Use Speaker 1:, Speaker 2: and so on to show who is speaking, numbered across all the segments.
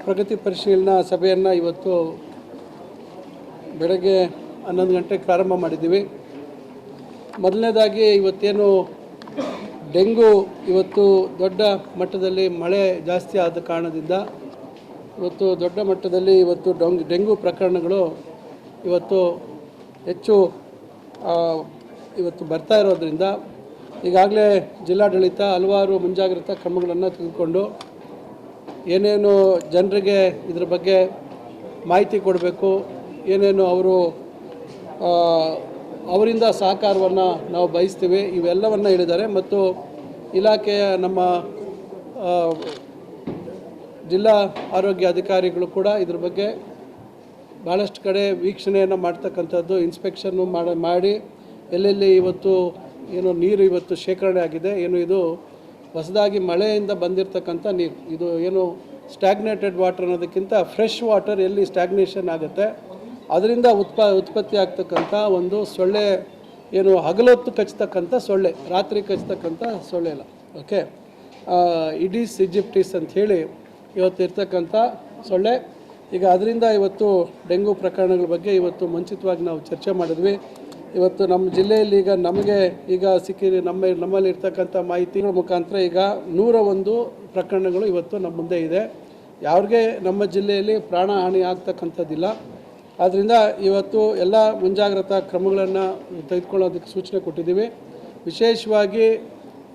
Speaker 1: ಪ್ರಗತಿ ಪರಿಶೀಲನಾ ಸಭೆಯನ್ನು ಇವತ್ತು ಬೆಳಗ್ಗೆ ಹನ್ನೊಂದು ಗಂಟೆಗೆ ಪ್ರಾರಂಭ ಮಾಡಿದ್ದೀವಿ. ಮೊದಲನೇದಾಗಿ ಇವತ್ತೇನು ಡೆಂಗು ಇವತ್ತು ದೊಡ್ಡ ಮಟ್ಟದಲ್ಲಿ ಮಳೆ ಜಾಸ್ತಿ ಆದ ಕಾರಣದಿಂದ ಇವತ್ತು ದೊಡ್ಡ ಮಟ್ಟದಲ್ಲಿ ಇವತ್ತು ಡೊಂಗ್ ಡೆಂಗು ಪ್ರಕರಣಗಳು ಇವತ್ತು ಹೆಚ್ಚು ಇವತ್ತು ಬರ್ತಾ ಇರೋದ್ರಿಂದ ಈಗಾಗಲೇ ಜಿಲ್ಲಾಡಳಿತ ಹಲವಾರು ಮುಂಜಾಗ್ರತಾ ಕ್ರಮಗಳನ್ನು ತೆಗೆದುಕೊಂಡು ಏನೇನು ಜನರಿಗೆ ಇದ್ರ ಬಗ್ಗೆ ಮಾಹಿತಿ ಕೊಡಬೇಕು, ಏನೇನು ಅವರು ಅವರಿಂದ ಸಹಕಾರವನ್ನು ನಾವು ಬಯಸ್ತೀವಿ, ಇವೆಲ್ಲವನ್ನು ಹೇಳಿದ್ದಾರೆ. ಮತ್ತು ಇಲಾಖೆಯ ನಮ್ಮ ಜಿಲ್ಲಾ ಆರೋಗ್ಯ ಅಧಿಕಾರಿಗಳು ಕೂಡ ಇದ್ರ ಬಗ್ಗೆ ಭಾಳಷ್ಟು ಕಡೆ ವೀಕ್ಷಣೆಯನ್ನು ಮಾಡ್ತಕ್ಕಂಥದ್ದು ಇನ್ಸ್ಪೆಕ್ಷನ್ನು ಮಾಡಿ, ಎಲ್ಲೆಲ್ಲಿ ಇವತ್ತು ಏನು ನೀರು ಇವತ್ತು ಶೇಖರಣೆ ಆಗಿದೆ, ಏನು ಇದು ಹೊಸದಾಗಿ ಮಳೆಯಿಂದ ಬಂದಿರತಕ್ಕಂಥ ನೀರು ಇದು ಏನು ಸ್ಟ್ಯಾಗ್ನೇಟೆಡ್ ವಾಟರ್ ಅನ್ನೋದಕ್ಕಿಂತ ಫ್ರೆಶ್ ವಾಟರ್ ಎಲ್ಲಿ ಸ್ಟ್ಯಾಗ್ನೇಷನ್ ಆಗುತ್ತೆ, ಅದರಿಂದ ಉತ್ಪ, ಉತ್ಪತ್ತಿ ಆಗ್ತಕ್ಕಂಥ ಒಂದು ಸೊಳ್ಳೆ ಏನು ಹಗಲೊತ್ತು ಕಚ್ತಕ್ಕಂಥ ಸೊಳ್ಳೆ, ರಾತ್ರಿ ಕಚ್ತಕ್ಕಂಥ ಸೊಳ್ಳೆ ಇಲ್ಲ ಓಕೆ ಇಡೀಸ್ ಇಜಿಪ್ಟಿಸ್ ಅಂತ ಹೇಳಿ ಇವತ್ತು ಇರ್ತಕ್ಕಂಥ ಸೊಳ್ಳೆ. ಈಗ ಅದರಿಂದ ಇವತ್ತು ಡೆಂಗು ಪ್ರಕರಣಗಳ ಬಗ್ಗೆ ಇವತ್ತು ಮುಂಚಿತವಾಗಿ ನಾವು ಚರ್ಚೆ ಮಾಡಿದ್ವಿ. ಇವತ್ತು ನಮ್ಮ ಜಿಲ್ಲೆಯಲ್ಲಿ ಈಗ ನಮಗೆ ಈಗ ಸಿಕ್ಕಿ ನಮ್ಮ ನಮ್ಮಲ್ಲಿ ಇರ್ತಕ್ಕಂಥ ಮಾಹಿತಿಗಳ ಮುಖಾಂತರ ಈಗ ನೂರ ಒಂದು ಪ್ರಕರಣಗಳು ಇವತ್ತು ನಮ್ಮ ಮುಂದೆ ಇದೆ. ಯಾರಿಗೆ ನಮ್ಮ ಜಿಲ್ಲೆಯಲ್ಲಿ ಪ್ರಾಣ ಹಾನಿ ಆಗ್ತಕ್ಕಂಥದ್ದಿಲ್ಲ. ಆದ್ದರಿಂದ ಇವತ್ತು ಎಲ್ಲ ಮುಂಜಾಗ್ರತಾ ಕ್ರಮಗಳನ್ನು ತೆಗೆದುಕೊಳ್ಳೋದಕ್ಕೆ ಸೂಚನೆ ಕೊಟ್ಟಿದ್ದೀವಿ. ವಿಶೇಷವಾಗಿ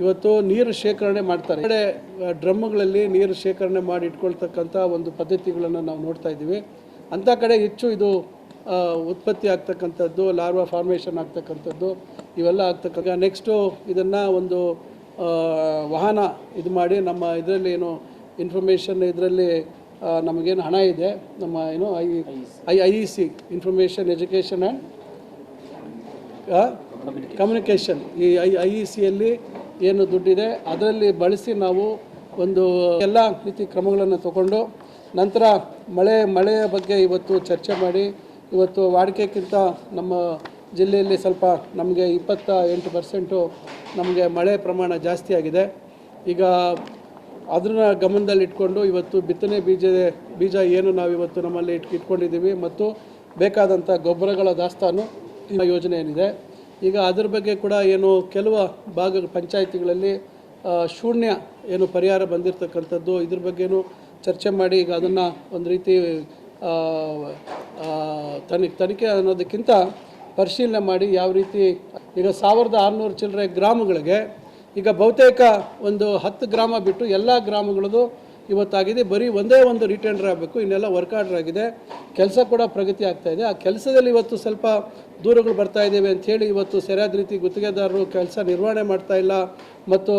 Speaker 1: ಇವತ್ತು ನೀರು ಶೇಖರಣೆ ಮಾಡ್ತಾರೆ. ಕಡೆ ಡ್ರಮ್ಗಳಲ್ಲಿ ನೀರು ಶೇಖರಣೆ ಮಾಡಿ ಇಟ್ಕೊಳ್ತಕ್ಕಂಥ ಒಂದು ಪದ್ಧತಿಗಳನ್ನು ನಾವು ನೋಡ್ತಾ ಇದ್ದೀವಿ. ಅಂಥ ಕಡೆ ಹೆಚ್ಚು ಇದು ಉತ್ಪತ್ತಿ ಆಗ್ತಕ್ಕಂಥದ್ದು ಲಾರ್ವಾ ಫಾರ್ಮೇಷನ್ ಆಗ್ತಕ್ಕಂಥದ್ದು ಇವೆಲ್ಲ ಆಗ್ತಕ್ಕಂಥ ನೆಕ್ಸ್ಟು ಇದನ್ನು ಒಂದು ವಾಹನ ಇದು ಮಾಡಿ ನಮ್ಮ ಇದರಲ್ಲಿ ಏನು ಇನ್ಫಾರ್ಮೇಷನ್ ಇದರಲ್ಲಿ ನಮಗೇನು ಹಣ ಇದೆ. ನಮ್ಮ ಏನು I I I E C information education and communication ಈ ಐ ಐ ಇ ಸಿಯಲ್ಲಿ ಏನು ದುಡ್ಡಿದೆ ಅದರಲ್ಲಿ ಬಳಸಿ ನಾವು ಒಂದು ಎಲ್ಲ ರೀತಿ ಕ್ರಮಗಳನ್ನು ತಗೊಂಡು ನಂತರ ಮಳೆ ಮಳೆಯ ಬಗ್ಗೆ ಇವತ್ತು ಚರ್ಚೆ ಮಾಡಿ ಇವತ್ತು ವಾಡಿಕೆಗಿಂತ ನಮ್ಮ ಜಿಲ್ಲೆಯಲ್ಲಿ ಸ್ವಲ್ಪ ನಮಗೆ ಇಪ್ಪತ್ತ ಎಂಟು ಪರ್ಸೆಂಟು ನಮಗೆ ಮಳೆ ಪ್ರಮಾಣ ಜಾಸ್ತಿ ಆಗಿದೆ. ಈಗ ಅದನ್ನ ಗಮನದಲ್ಲಿ ಇಟ್ಕೊಂಡು ಇವತ್ತು ಬಿತ್ತನೆ ಬೀಜ ಬೀಜ ಏನು ನಾವು ಇವತ್ತು ನಮ್ಮಲ್ಲಿ ಇಟ್, ಇಟ್ಕೊಂಡಿದ್ದೀವಿ ಮತ್ತು ಬೇಕಾದಂಥ ಗೊಬ್ಬರಗಳ ದಾಸ್ತಾನು ಯೋಜನೆ ಏನಿದೆ. ಈಗ ಅದ್ರ ಬಗ್ಗೆ ಕೂಡ ಏನು ಕೆಲವು ಭಾಗ ಪಂಚಾಯಿತಿಗಳಲ್ಲಿ ಶೂನ್ಯ ಏನು ಪರಿಹಾರ ಬಂದಿರತಕ್ಕಂಥದ್ದು ಇದ್ರ ಬಗ್ಗೆನೂ ಚರ್ಚೆ ಮಾಡಿ ಈಗ ಅದನ್ನು ಒಂದು ರೀತಿ ತನಿ, ತನಿಖೆ ಅನ್ನೋದಕ್ಕಿಂತ ಪರಿಶೀಲನೆ ಮಾಡಿ ಯಾವ ರೀತಿ ಈಗ ಸಾವಿರದ ಆರುನೂರು ಚಿಲ್ಲರೆ ಗ್ರಾಮಗಳಿಗೆ ಈಗ ಬಹುತೇಕ ಒಂದು ಹತ್ತು ಗ್ರಾಮ ಬಿಟ್ಟು ಎಲ್ಲ ಗ್ರಾಮಗಳದ್ದು ಇವತ್ತಾಗಿದೆ. ಬರೀ ಒಂದೇ ಒಂದು ರಿಟೆಂಡರ್ ಆಗಬೇಕು, ಇನ್ನೆಲ್ಲ ವರ್ಕ್ ಆರ್ಡರ್ ಆಗಿದೆ. ಕೆಲಸ ಕೂಡ ಪ್ರಗತಿ ಆಗ್ತಾ ಇದೆ. ಆ ಕೆಲಸದಲ್ಲಿ ಇವತ್ತು ಸ್ವಲ್ಪ ದೂರಗಳು ಬರ್ತಾ ಇದ್ದೇವೆ ಅಂಥೇಳಿ ಇವತ್ತು ಸರಿಯಾದ ರೀತಿ ಗುತ್ತಿಗೆದಾರರು ಕೆಲಸ ನಿರ್ವಹಣೆ ಮಾಡ್ತಾ ಇಲ್ಲ ಮತ್ತು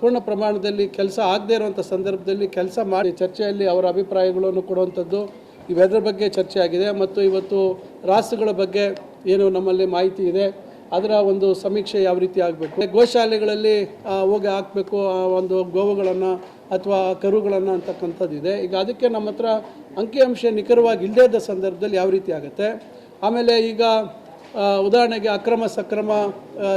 Speaker 1: ಪೂರ್ಣ ಪ್ರಮಾಣದಲ್ಲಿ ಕೆಲಸ ಆಗದೇ ಇರುವಂಥ ಸಂದರ್ಭದಲ್ಲಿ ಕೆಲಸ ಮಾಡಿ ಚರ್ಚೆಯಲ್ಲಿ ಅವರ ಅಭಿಪ್ರಾಯಗಳನ್ನು ಕೊಡುವಂಥದ್ದು ಇವೆಲ್ಲರ ಬಗ್ಗೆ ಚರ್ಚೆ ಆಗಿದೆ ಮತ್ತು ಇವತ್ತು ರಾಸುಗಳ ಬಗ್ಗೆ ಏನು ನಮ್ಮಲ್ಲಿ ಮಾಹಿತಿ ಇದೆ. ಅದರ ಒಂದು ಸಮೀಕ್ಷೆ ಯಾವ ರೀತಿ ಆಗಬೇಕು? ಗೋಶಾಲೆಗಳಲ್ಲಿ ಹೋಗಿ ಹಾಕಬೇಕು, ಆ, ಒಂದು ಗೋವುಗಳನ್ನು ಅಥವಾ ಕರುಗಳನ್ನು ಅಂತಕ್ಕಂಥದ್ದು ಇದೆ. ಈಗ ಅದಕ್ಕೆ ನಮ್ಮ ಹತ್ರ ಅಂಕಿಅಂಶ ನಿಖರವಾಗಿ ಇಲ್ಲದೇ ಇದ್ದ ಸಂದರ್ಭದಲ್ಲಿ ಯಾವ ರೀತಿ ಆಗುತ್ತೆ? ಆಮೇಲೆ ಈಗ ಉದಾಹರಣೆಗೆ ಅಕ್ರಮ ಸಕ್ರಮ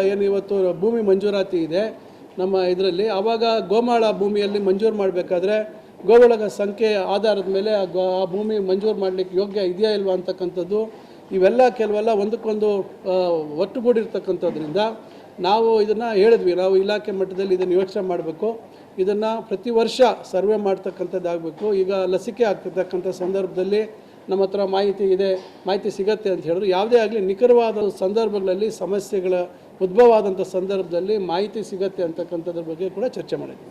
Speaker 1: ಏನು ಇವತ್ತು ಭೂಮಿ ಮಂಜೂರಾತಿ ಇದೆ ನಮ್ಮ ಇದರಲ್ಲಿ. ಆವಾಗ ಗೋಮಾಳ ಭೂಮಿಯಲ್ಲಿ ಮಂಜೂರು ಮಾಡಬೇಕಾದ್ರೆ ಗೋವುಗಳ ಸಂಖ್ಯೆ ಆಧಾರದ ಮೇಲೆ ಆ ಭೂಮಿ ಮಂಜೂರು ಮಾಡಲಿಕ್ಕೆ ಯೋಗ್ಯ ಇದೆಯಾ ಇಲ್ವಾ ಅಂತಕ್ಕಂಥದ್ದು, ಇವೆಲ್ಲ ಕೆಲವೆಲ್ಲ ಒಂದಕ್ಕೊಂದು ಒಟ್ಟುಗೂಡಿರ್ತಕ್ಕಂಥದ್ರಿಂದ ನಾವು ಇದನ್ನು ಹೇಳಿದ್ವಿ. ನಾವು ಇಲಾಖೆ ಮಟ್ಟದಲ್ಲಿ ಇದನ್ನು ಯೋಚನೆ ಮಾಡಬೇಕು. ಇದನ್ನು ಪ್ರತಿ ವರ್ಷ ಸರ್ವೆ ಮಾಡ್ತಕ್ಕಂಥದ್ದಾಗಬೇಕು. ಈಗ ಲಸಿಕೆ ಆಗ್ತಿರ್ತಕ್ಕಂಥ ಸಂದರ್ಭದಲ್ಲಿ ನಮ್ಮ ಹತ್ರ ಮಾಹಿತಿ ಇದೆ, ಮಾಹಿತಿ ಸಿಗತ್ತೆ ಅಂತ ಹೇಳಿದ್ರು. ಯಾವುದೇ ಆಗಲಿ ನಿಖರವಾದ ಸಂದರ್ಭಗಳಲ್ಲಿ, ಸಮಸ್ಯೆಗಳ ಉದ್ಭವ ಆದಂಥ ಸಂದರ್ಭದಲ್ಲಿ ಮಾಹಿತಿ ಸಿಗತ್ತೆ ಅಂತಕ್ಕಂಥದ್ರ ಬಗ್ಗೆ ಕೂಡ ಚರ್ಚೆ ಮಾಡಿದ್ವಿ.